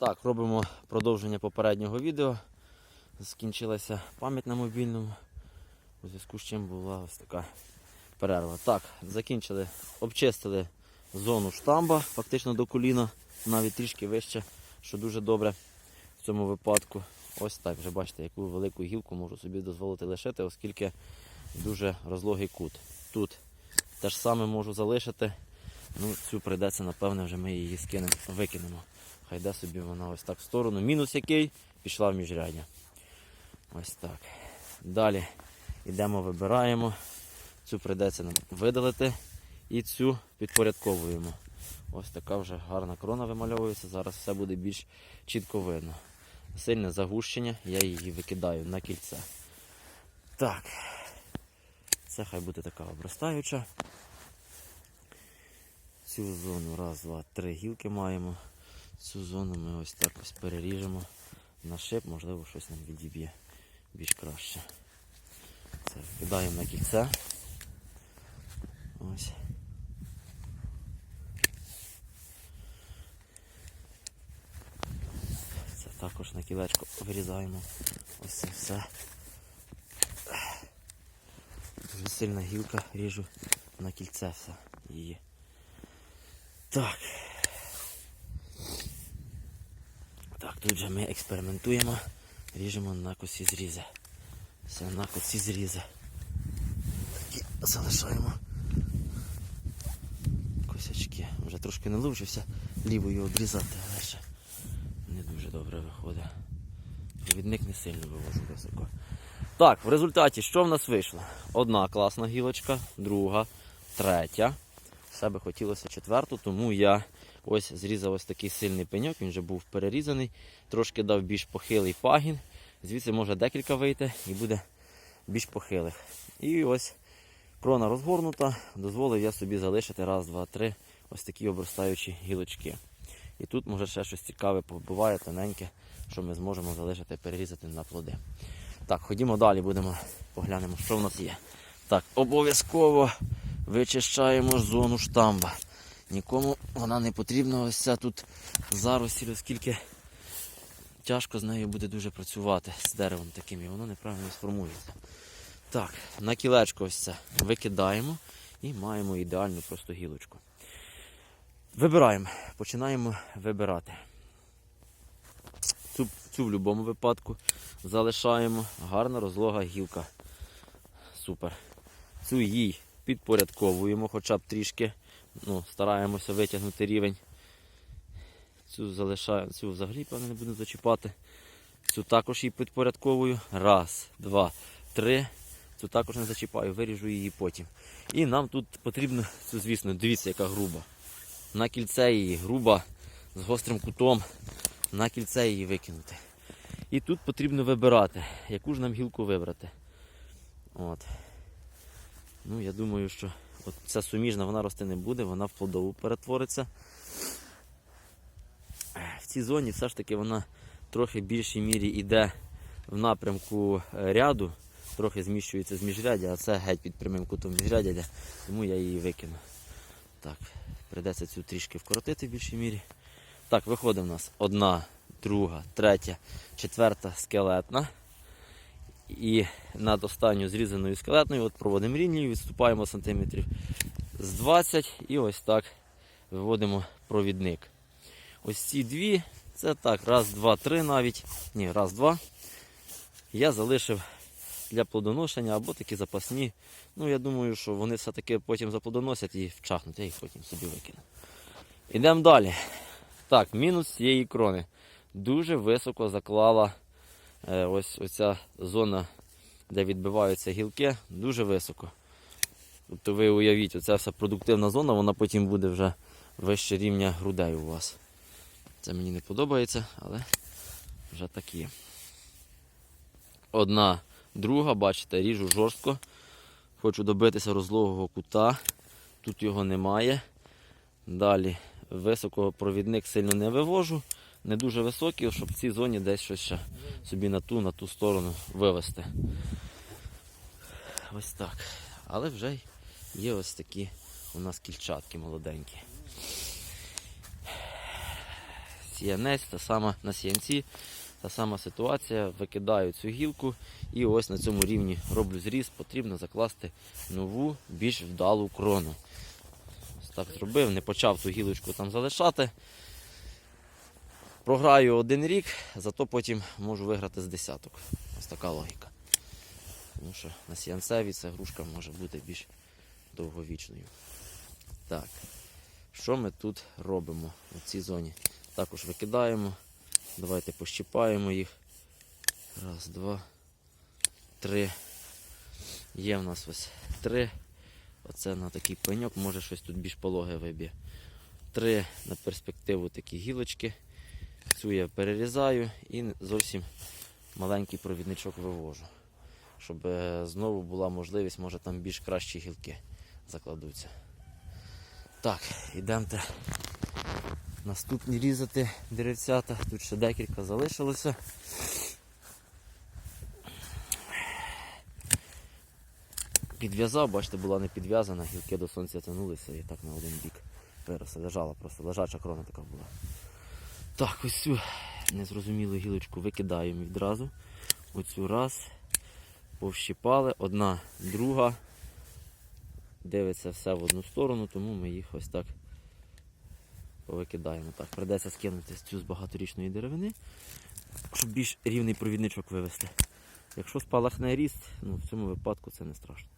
Так, робимо продовження попереднього відео. Скінчилася пам'ять на мобільному. У зв'язку з чим була ось така перерва. Так, закінчили, обчистили зону штамба, фактично до коліна, навіть трішки вище, що дуже добре в цьому випадку. Ось так, вже бачите, яку велику гілку можу собі дозволити лишити, оскільки дуже розлогий кут. Тут те ж саме можу залишити. Ну, цю прийдеться, напевне, вже ми її скинемо, викинемо. Хай йде собі вона ось так в сторону. Мінус який пішла в міжряддя. Ось так. Далі йдемо, вибираємо. Цю прийдеться нам видалити і цю підпорядковуємо. Ось така вже гарна крона вимальовується. Зараз все буде більш чітко видно. Сильне загущення, я її викидаю на кільце. Так. Це хай буде така обростаюча. Цю зону раз, два, три гілки маємо. Цю зону ми ось так ось переріжемо на шип, можливо, щось нам відіб'є більш краще. Це вкидаємо на кільце. Ось. Це також на кілечко вирізаємо. Ось це все. Дуже сильна гілка, ріжу на кільце все її. Так. Так, тут же ми експериментуємо, ріжемо на косі зрізи. Все на косі зрізи. Такі залишаємо косячки. Вже трошки не лучився лівою обрізати, але ще не дуже добре виходить. Провідник не сильно вивожу високо. Так, в результаті що в нас вийшло? Одна класна гілочка, друга, третя. Все би хотілося четверту, тому я ось зрізав ось такий сильний пеньок, він вже був перерізаний, трошки дав більш похилий пагін. Звідси може декілька вийти і буде більш похилих. І ось крона розгорнута, дозволив я собі залишити раз, два, три ось такі обростаючі гілочки. І тут може ще щось цікаве побуває, тоненьке, що ми зможемо залишити, перерізати на плоди. Так, ходімо далі, будемо поглянемо, що в нас є. Так, обов'язково вичищаємо зону штамба. Нікому вона не потрібна, ось ця тут заросіль, оскільки тяжко з нею буде дуже працювати з деревом таким, і воно неправильно сформується. Так, на кілечко ось це викидаємо і маємо ідеальну просто гілочку. Вибираємо, починаємо вибирати. Цю, цю в будь-якому випадку залишаємо. Гарна розлога гілка. Супер. Цю їй підпорядковуємо хоча б трішки. Ну, Стараємося витягнути рівень. Цю залишаємо, цю взагалі, певно, не буду зачіпати. Цю також її підпорядковую. Раз, два, три. Цю також не зачіпаю, виріжу її потім. І нам тут потрібно, цю, звісно, дивіться, яка груба. На кільце її груба, з гострим кутом. На кільце її викинути. І тут потрібно вибирати, яку ж нам гілку вибрати. От. Ну, я думаю, що от ця суміжна вона рости не буде, вона в плодову перетвориться. В цій зоні все ж таки вона трохи в більшій мірі йде в напрямку е, ряду, трохи зміщується з міжряддя, а це геть під прямим кутом міжряддя, йде, тому я її викину. Так, прийдеться цю трішки вкоротити в більшій мірі. Так, виходить в нас одна, друга, третя, четверта скелетна. І над останньою зрізаною скелетною от проводимо лінію, відступаємо сантиметрів з 20 і ось так виводимо провідник. Ось ці дві, це так, раз, два, три навіть. Ні, раз, два. Я залишив для плодоношення або такі запасні. Ну, я думаю, що вони все-таки потім заплодоносять і вчахнуть, я їх потім собі викину. Ідемо далі. Так, мінус цієї крони. Дуже високо заклала ось оця зона, де відбиваються гілки, дуже високо. Тобто ви уявіть, оця вся продуктивна зона, вона потім буде вже вище рівня грудей у вас. Це мені не подобається, але вже так є. Одна, друга, бачите, ріжу жорстко. Хочу добитися розлогого кута. Тут його немає. Далі високопровідник сильно не вивожу. Не дуже високий, щоб в цій зоні десь щось ще собі на ту, на ту сторону вивести. Ось так. Але вже є ось такі у нас кільчатки молоденькі. сіянець, та сама на сіянці, та сама ситуація. Викидаю цю гілку і ось на цьому рівні роблю зріз. Потрібно закласти нову, більш вдалу крону. Ось так зробив, не почав ту гілочку там залишати. Програю один рік, зато потім можу виграти з десяток. Ось така логіка. Тому що на сіянцеві ця грушка може бути більш довговічною. Так, що ми тут робимо у цій зоні? Також викидаємо. Давайте пощипаємо їх. Раз, два, три. Є в нас ось три. Оце на такий пеньок, може щось тут більш пологе виб'є. Три на перспективу такі гілочки. Цю я перерізаю і зовсім маленький провідничок вивожу. Щоб е, знову була можливість, може там більш кращі гілки закладуться. Так, йдемте наступні різати деревцята. Тут ще декілька залишилося. Підв'язав, бачите, була не підв'язана, гілки до сонця тянулися і так на один бік виросли. Лежала просто, лежача крона така була. Так, ось цю незрозумілу гілочку викидаємо відразу. Оцю раз. Повщипали. Одна, друга. Дивиться все в одну сторону, тому ми їх ось так повикидаємо. Так, придеться скинути цю з багаторічної деревини, щоб більш рівний провідничок вивести. Якщо спалахне ріст, ну в цьому випадку це не страшно.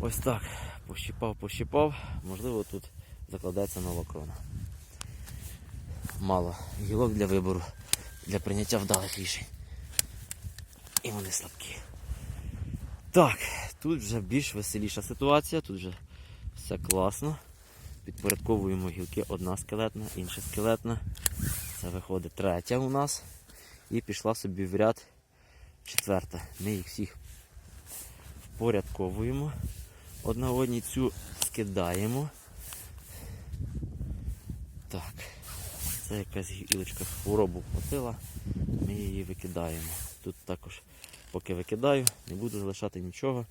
Ось так. Пощипав, пощипав. Можливо, тут закладеться нова крона. Мало гілок для вибору, для прийняття вдалих рішень. І вони слабкі. Так, тут вже більш веселіша ситуація, тут вже все класно. Підпорядковуємо гілки одна скелетна, інша скелетна. Це виходить третя у нас. І пішла собі в ряд четверта. Ми їх всіх впорядковуємо. Одна одній цю скидаємо. Так. Це якась гілочка хворобу вхватила. Ми її викидаємо. Тут також, поки викидаю, не буду залишати нічого.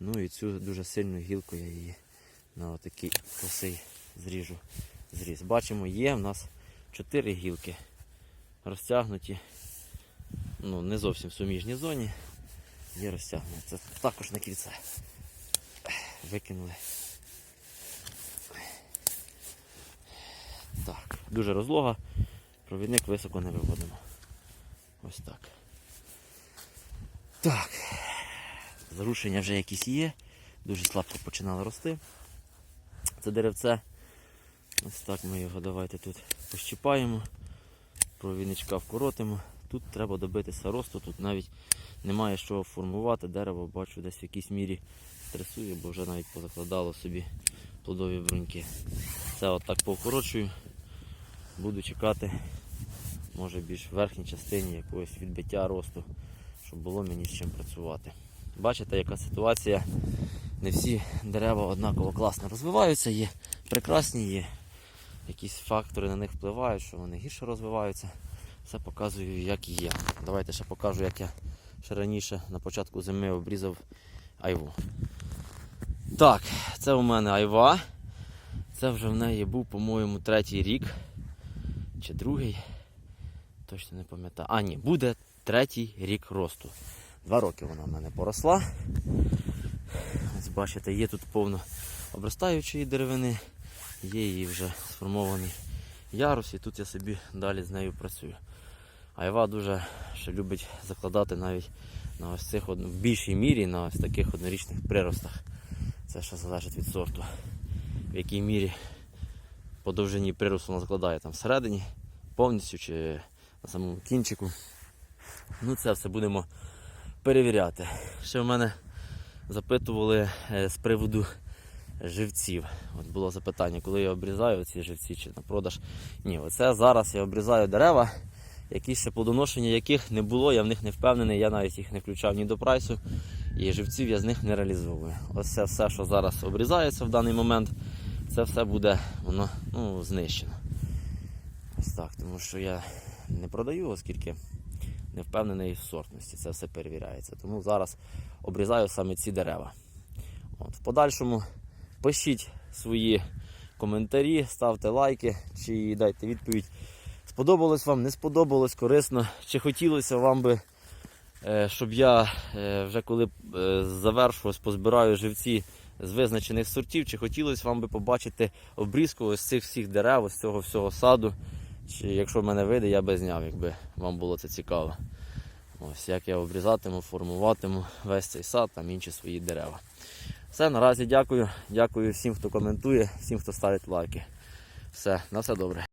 Ну і цю дуже сильну гілку я її на отакий косий зріжу. Зріз. Бачимо, є в нас 4 гілки розтягнуті. Ну, не зовсім в суміжній зоні. Є розтягнуті. Це також на кільце. Викинули. Так, дуже розлога. Провідник високо не виводимо. Ось так. Так. Зарушення вже якісь є. Дуже слабко починало рости. Це деревце. Ось так ми його давайте тут пощипаємо. Провідничка вкоротимо. Тут треба добитися росту, тут навіть немає чого формувати. Дерево бачу десь в якійсь мірі стресує, бо вже навіть позакладало собі плодові бруньки. Це отак повкорочую. Буду чекати, може більш в верхній частині якогось відбиття росту, щоб було мені з чим працювати. Бачите, яка ситуація. Не всі дерева однаково класно розвиваються, є прекрасні, є якісь фактори на них впливають, що вони гірше розвиваються. Все показую, як є. Давайте ще покажу, як я ще раніше на початку зими обрізав айву. Так, це у мене айва. Це вже в неї був, по-моєму, третій рік чи другий. Точно не пам'ятаю. А, ні, буде третій рік росту. Два роки вона в мене поросла. Ось бачите, є тут повно обростаючої деревини, є її вже сформований ярус, і тут я собі далі з нею працюю. Айва дуже ще любить закладати навіть на ось цих в більшій мірі на ось таких однорічних приростах. Це ще залежить від сорту. В якій мірі по довжині приросту вона закладає там всередині, повністю чи на самому кінчику. Ну це все будемо перевіряти. Ще в мене запитували е, з приводу живців. От було запитання, коли я обрізаю ці живці чи на продаж. Ні, оце зараз я обрізаю дерева, які ще плодоношення яких не було, я в них не впевнений, я навіть їх не включав ні до прайсу, і живців я з них не реалізовую. Ось це все, що зараз обрізається в даний момент, це все буде воно ну, знищено. Ось так, тому що я не продаю, оскільки не впевнений в сортності, це все перевіряється. Тому зараз обрізаю саме ці дерева. От, в подальшому пишіть свої коментарі, ставте лайки чи дайте відповідь. Сподобалось вам, не сподобалось, корисно. Чи хотілося вам би, щоб я е, вже коли е, завершу, позбираю живці з визначених сортів, чи хотілося вам би побачити обрізку ось цих всіх дерев, ось цього всього саду. Чи якщо в мене вийде, я би зняв, якби вам було це цікаво. Ось як я обрізатиму, формуватиму весь цей сад, там інші свої дерева. Все, наразі дякую. Дякую всім, хто коментує, всім, хто ставить лайки. Все, на все добре.